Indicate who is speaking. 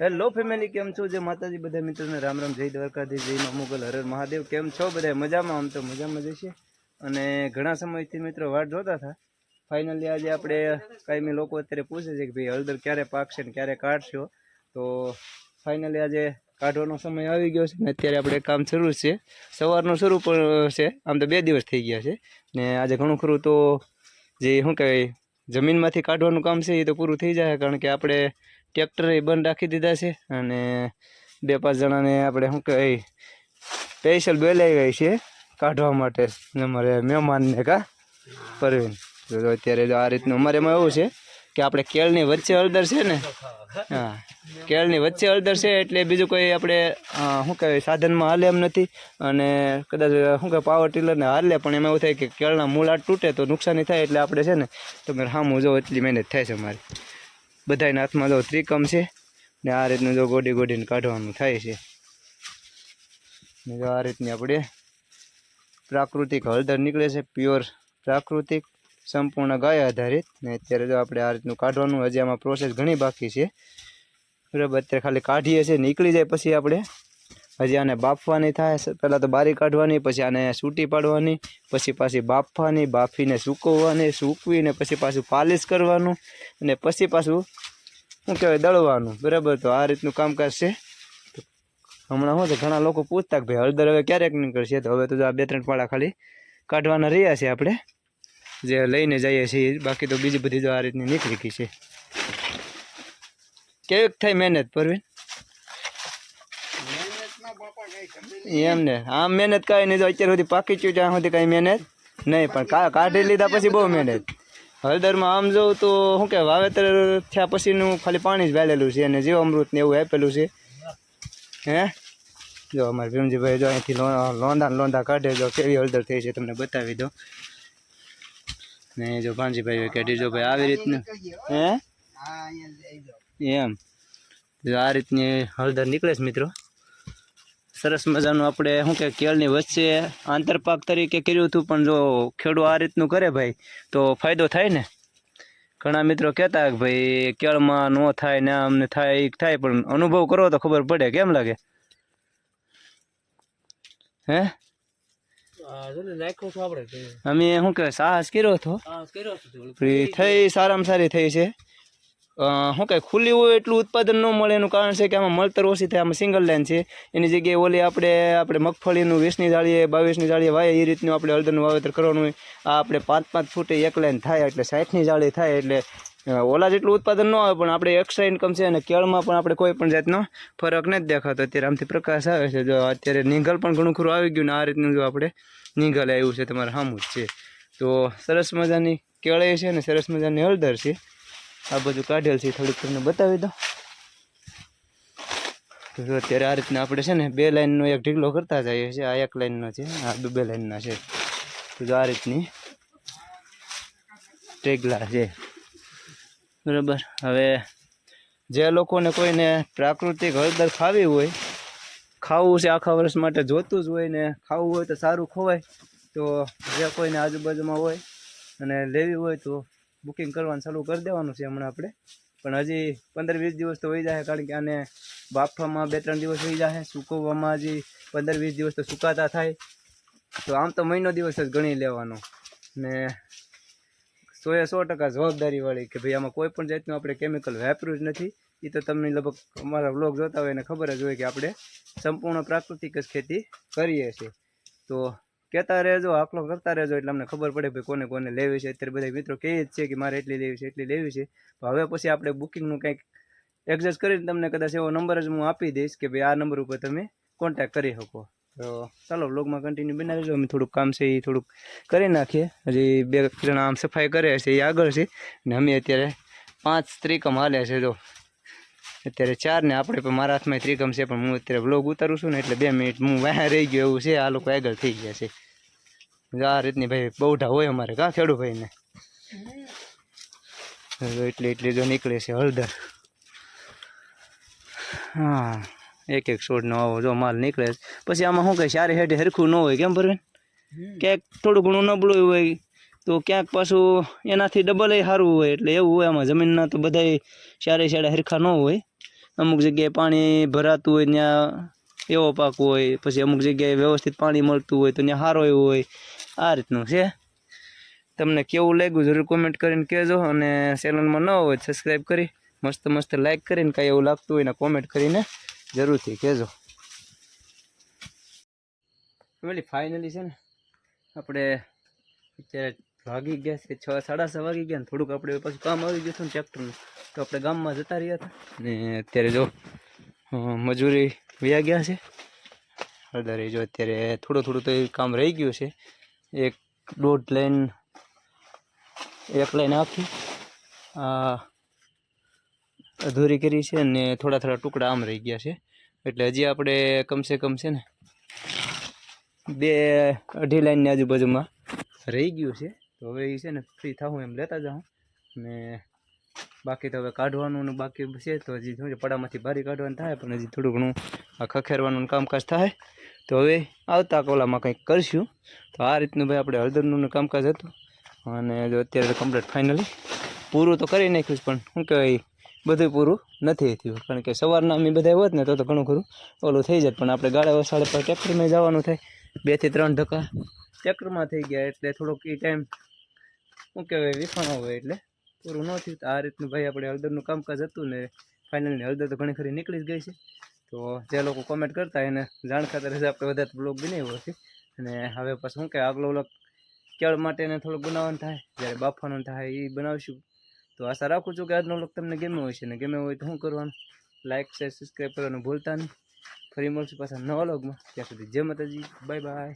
Speaker 1: Hello family કેમ છો? જે માતાજી બધા મિત્રોને રામ રામ, જય દ્વારકાધીશ, જય મા મુગલ, હર હર મહાદેવ. કેમ છો બધા મજામાં? આમ તો મજામાં જશે અને ઘણા સમયથી મિત્રો વાટ જોતા હતા. ફાઇનલી આજે આપણે કાંઈ લોકો અત્યારે પૂછે છે કે ભાઈ હળદર ક્યારે પાકશે ને ક્યારે કાઢશો? તો ફાઇનલી આજે કાઢવાનો સમય આવી ગયો છે ને અત્યારે આપણે કામ શરૂ છે. સવારનું શરૂ પણ છે. આમ તો બે દિવસ થઈ ગયા છે. ને આજે ઘણું ખરું તો જે શું કહેવાય, જમીનમાંથી કાઢવાનું કામ છે એ તો પૂરું થઈ જાય, કારણ કે આપણે ટ્રેક્ટર એ બંધ રાખી દીધા છે અને બે પાંચ જણાને આપણે શું કહેવાય સ્પેશિયલ બોલાવી ગઈ છે કાઢવા માટે. અમારે મહેમાનને કા પરવીન. અત્યારે આ રીતનું અમારે એમાં એવું છે કે આપણે કેળની વચ્ચે હળદર છે ને, હા, કેળની વચ્ચે હળદર છે એટલે બીજું કોઈ આપણે શું કહેવાય, સાધનમાં હાલે એમ નથી. અને કદાચ શું કહેવાય પાવર ટીલરને હાલે, પણ એમાં એવું થાય કે કેળના મૂળ તૂટે તો નુકસાની થાય એટલે આપણે છે ને, તમે હામું જો એટલી મહેનત થાય છે અમારી. બધાના હાથમાં જો ત્રિકમ છે. ને આ રીતનું જો ગોડી ગોડીને કાઢવાનું થાય છે. જો આ રીતની આપણે પ્રાકૃતિક હળદર નીકળે છે, પ્યોર પ્રાકૃતિક, સંપૂર્ણ ગાય આધારિત. ને અત્યારે જો આપણે આ રીતનું કાઢવાનું, હજી આમાં પ્રોસેસ ઘણી બાકી છે. બરાબર, અત્યારે ખાલી કાઢીએ છીએ, નીકળી જાય પછી આપણે. હજી આને બાફવાની થાય પહેલાં તો બારી કાઢવાની, પછી આને સૂટી પાડવાની, પછી પાછી બાફવાની, બાફીને સૂકવવાની, સૂકવીને પછી પાછું પાલિશ કરવાનું અને પછી પાછું, શું કહેવાય, દળવાનું. બરાબર? તો આ રીતનું કામકાજ છે. હમણાં શું છે, ઘણા લોકો પૂછતા કે ભાઈ, હળદર હવે ક્યારેક નીકળશે? તો હવે તો આ બે ત્રણ પાડા ખાલી કાઢવાના રહ્યા છે આપણે. જે લઈને જઈએ છીએ, બાકી તો બીજી બધી તો આ રીતની નીકળી ગઈ છે. કેવીક થાય મહેનત, પરવીન? એમ ને. આમ મહેનત કાંઈ નહીં તો અત્યાર સુધી પાકી ચૂ ત્યાં સુધી કાંઈ મહેનત નહીં પણ કા કાઢી લીધા પછી બહુ મહેનત. હળદરમાં આમ જોઉં તો શું કે વાવેતર થયા પછીનું ખાલી પાણી જ વાળેલું છે અને જીવામૃત ને એવું આપેલું છે. હે? જો અમારે ભીમજીભાઈ જો અહીંથી લો- લોંદા ને લોંદા કાઢે જો કેવી હળદર થઈ છે તમને બતાવી દો ને જો ભાંજીભાઈ કે જો ભાઈ આવી રીતનું. હે? એમ. જો આ રીતની હળદર નીકળે છે મિત્રો. સરસ મજાનું આપણે શું કે કેળની વચ્ચે આંતરપાક તરીકે કર્યું હતું પણ જો ખેડૂત આ રીતનું કરે ભાઈ તો ફાયદો થાય ને? ઘણા મિત્રો કહેતા કે ભાઈ કેળમાં ન થાય ને અમને થાય એક થાય પણ અનુભવ કરો તો ખબર પડે કેમ લાગે? હે? અમે શું કે સાહસ કર્યો હતો? થઈ સારામાં સારી થઈ છે. શું કહે ખુલ્લી હોય એટલું ઉત્પાદન ન મળે એનું કારણ છે કે આમાં મળતર ઓછી થાય, આમાં સિંગલ લાઈન છે. એની જગ્યાએ ઓલી આપણે આપણે મગફળીનું વીસની જાળીએ, બાવીસની જાળીએ વાય એ રીતનું આપણે હળદરનું વાવેતર કરવાનું હોય. આ આપણે પાંચ પાંચ ફૂટે એક લાઈન થાય, એટલે સાઠની જાળી થાય, એટલે ઓલા જેટલું ઉત્પાદન ન આવે, પણ આપણે એક્સ્ટ્રા ઇન્કમ છે અને કેળમાં પણ આપણે કોઈ પણ જાતનો ફરક નથી દેખાતો. અત્યારે આમથી પ્રકાશ આવે છે. જો અત્યારે નીંગલ પણ ઘણું ખરું આવી ગયું ને આ રીતનું જો આપણે નીંગલ આવ્યું છે તમારે સામું જ છે. તો સરસ મજાની કેળે છે ને સરસ મજાની હળદર છે. આ બધું કાઢેલ છે, થોડુંક તમને બતાવી દો અત્યારે આ રીતના આપણે છે ને, બે લાઈનનો એક ઢીકલો કરતા જઈએ છીએ, આ એક લાઈનનો છે, આ બે લાઈનના છે. તો આ રીતની ઢેગલા છે. બરાબર? હવે જે લોકોને કોઈને પ્રાકૃતિક હળદર ખાવી હોય, ખાવું છે આખા વર્ષ માટે જોતું જ હોય ને, ખાવું હોય તો સારું ખવાય. તો જે કોઈને આજુબાજુમાં હોય અને લેવી હોય તો બુકિંગ કરવાનું ચાલુ કરી દેવાનું છે હમણાં આપણે. પણ હજી પંદર વીસ દિવસ તો હોઈ જાય કારણ કે આને બાફવામાં બે ત્રણ દિવસ હોઈ જાય સૂકવવામાં હજી પંદર વીસ દિવસ તો સુકાતા થાય. તો આમ તો મહિનો દિવસ જ ગણી લેવાનો. ને એ સો ટકા જવાબદારીવાળી કે ભાઈ આમાં કોઈ પણ જાતનું આપણે કેમિકલ વાપર્યું જ નથી. એ તો તમને લગભગ અમારા વ્લોગ જોતા હોય એને ખબર જ હોય કે આપણે સંપૂર્ણ પ્રાકૃતિક જ ખેતી કરીએ છીએ. તો કહેતા રહેજો, આકલો કરતા રહેજો. એટલે અમને ખબર પડે ભાઈ કોને કોને લેવી છે. અત્યારે બધા મિત્રો કહે જ છે કે મારે એટલી લેવી છે, એટલી લેવી છે. તો હવે પછી આપણે બુકિંગનું કંઈક એડજસ્ટ કરીને તમને કદાચ એવો નંબર જ હું આપી દઈશ કે ભાઈ આ નંબર ઉપર તમે કોન્ટેક્ટ કરી શકો. તો ચાલો વ્લોગમાં કન્ટિન્યુ બનાવી અમે થોડુંક કામ છે એ થોડુંક કરી નાખીએ. હજી બે જણા આમ સફાઈ કરે છે, એ આગળ છે. ને અમે અત્યારે પાંચ ત્રિકમ હાલે છે, જો. અત્યારે ચાર ને આપણે પણ મારા હાથમાં ત્રિકમ છે, પણ હું અત્યારે વ્લોગ ઉતારું છું ને એટલે બે મિનિટ હું વાહ રહી ગયો એવું છે. આ લોકો આગળ થઈ ગયા છે. આ રીતની ભાઈ. બહુઢા હોય અમારે. કા ખેડૂભાઈને એટલી એટલી જો નીકળે છે હળદર. હા એક એક છોડનો આવો જો માલ નીકળે. છે. પછી આમાં શું કહે સારી હેઠે હરખું ન હોય કેમ ભરવે ક્યાંક થોડું ઘણું નબળું હોય તો ક્યાંક પાછું એનાથી ડબલ સારું હોય. એટલે એવું હોય આમાં જમીનના તો બધાય સારે સારે હરખા ન હોય. અમુક જગ્યાએ પાણી ભરાતું હોય ત્યાં એવો પાક હોય. પછી અમુક જગ્યાએ વ્યવસ્થિત પાણી મળતું હોય તો ત્યાં સારો એવો હોય. આ રીતનું છે. તમને કેવું લાગ્યું જરૂર કોમેન્ટ કરીને કહેજો અને ચેનલમાં ન હોય સબસ્ક્રાઈબ કરી, મસ્ત મસ્ત લાઈક કરીને કાંઈ એવું લાગતું હોય ને કોમેન્ટ કરીને જરૂરથી કહેજો. વેલી ફાઇનલી છે ને આપણે અત્યારે વાગી ગયા છે, છ સાડા છ વાગી ગયા ને થોડુંક આપણે પાછું કામ આવી ગયું હતું ને ટ્રેક્ટરનું તો આપણે ગામમાં જતા રહ્યા હતા ને અત્યારે જો મજૂરી વ્યા ગયા છે. હળદર જો અત્યારે થોડું થોડું તો કામ રહી ગયું છે. એક દોઢ લાઈન, એક લાઈન આખી. અધૂરી કરી છે અને થોડા થોડા ટુકડા આમ રહી ગયા છે. એટલે હજી આપણે કમસે કમ છે ને બે અઢી લાઈનની આજુબાજુમાં રહી ગયું છે. તો હવે એ છે ને ફ્રી થાઉં એમ લેતા જાઉં ને બાકી તો હવે કાઢવાનું ને બાકી છે. તો હજી પડામાંથી બારી કાઢવાનું થાય, પણ હજી થોડું ઘણું ખખેરવાનું કામકાજ થાય. તો હવે આવતા કોલામાં કંઈક કરશું. તો આ રીતનું ભાઈ આપણે હળદરનું કામકાજ હતું. અને જો અત્યારે કમ્પ્લીટ ફાઇનલી પૂરું તો કરી નાખ્યું પણ શું કહેવાય બધું પૂરું નથી થયું. કારણ કે સવારના અમે બધા હોત ને, તો તો ઘણું ખરું. ઓલું થઈ જાય, પણ આપણે ગાળા વસાડે પર ટ્રેક્ટરમાં જવાનું થાય. બેથી ત્રણ ધક્કા ટ્રેક્ટરમાં થઈ ગયા, એટલે થોડોક એ ટાઈમ શું કહેવાય, વિફાણો હોય એટલે પૂરું ન થયું. આ રીતનું ભાઈ આપણે હળદરનું કામકાજ હતું ને ફાઇનલી હળદર તો ઘણી ખરી નીકળી જ ગઈ છે. તો જે લોકો કોમેન્ટ કરતા એને જાણ ખાતર જ આપણે વધારે બ્લોગ બનાવ્યો છે. અને હવે પછી શું કે આગલો બ્લોગ કેળ માટે એને થોડુંક બનાવવાનું થાય. જ્યારે બાફવાનું થાય એ બનાવીશું. તો આશા રાખું છું કે આજનો બ્લોગ તમને ગમ્યો હોય છે ને ગમ્યો હોય તો શું કરવાનું? લાઇક શેર સબસ્ક્રાઈબ કરવાનું ભૂલતા નહીં. ફરી મળશું પાછા નવા બ્લોગમાં ત્યાં સુધી જય માતાજી. Bye bye